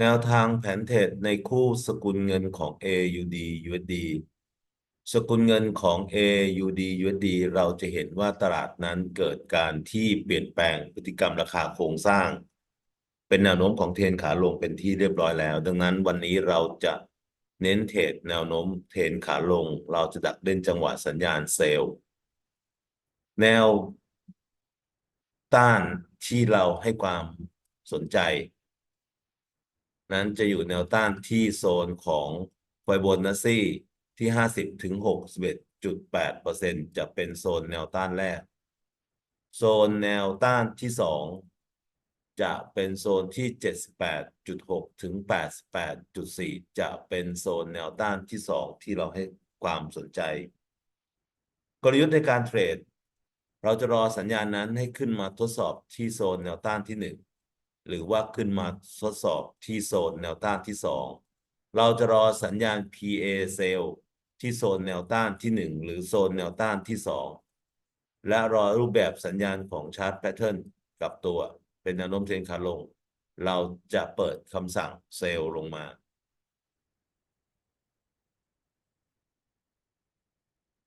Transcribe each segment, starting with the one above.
แนวทางแผนเทรดในคู่สกุลเงินของ AUD USD สกุลเงินของ AUD USD เราจะเห็นว่าตลาดนั้นเกิดการที่เปลี่ยนแปลงพฤติกรรมราคาโครงสร้าง เป็นแนวโน้มของเทรนขาลงเป็นที่เรียบร้อยแล้ว ดังนั้นวันนี้เราจะเน้นเทรดแนวโน้มเทรนขาลง เราจะดักเล่นจังหวะสัญญาณเซลล์แนวต้านที่เราให้ความสนใจ นั้นจะอยู่แนวต้านที่โซนของไฟโบนัสซี่ที่ห้าสิบถึงหกสิบเอ็ดจุดแปดเปอร์เซ็นจะเป็นโซนแนวต้านแรก โซนแนวต้านที่สองจะเป็นโซนที่เจ็ดสิบแปดจุดหกถึงแปดสิบแปดจุดสี่จะเป็นโซนแนวต้านที่สองที่เราให้ความสนใจ กลยุทธ์ในการเทรด เราจะรอสัญญาณนั้นให้ขึ้นมาทดสอบที่โซนแนวต้านที่หนึ่ง หรือว่าขึ้นมาทดสอบที่โซนแนวต้านที่สองเราจะรอสัญญาณ PA sell ที่โซนแนวต้านที่หนึ่งหรือโซนแนวต้านที่สองและรอรูปแบบสัญญาณของชาร์ตแพทเทิร์นกับตัวเป็นแนวโน้มเทรนขาลง เราจะเปิดคำสั่งเซลล์ลงมา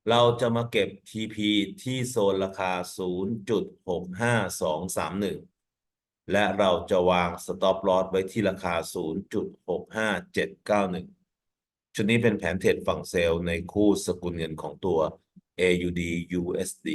เราจะมาเก็บ TP ที่โซนราคา 0.65231 และเราจะวาง stop loss ไว้ที่ราคา 0.65791 ชุดนี้เป็นแผนเทรดฝั่งเซลล์ในคู่สกุลเงินของตัว AUD USD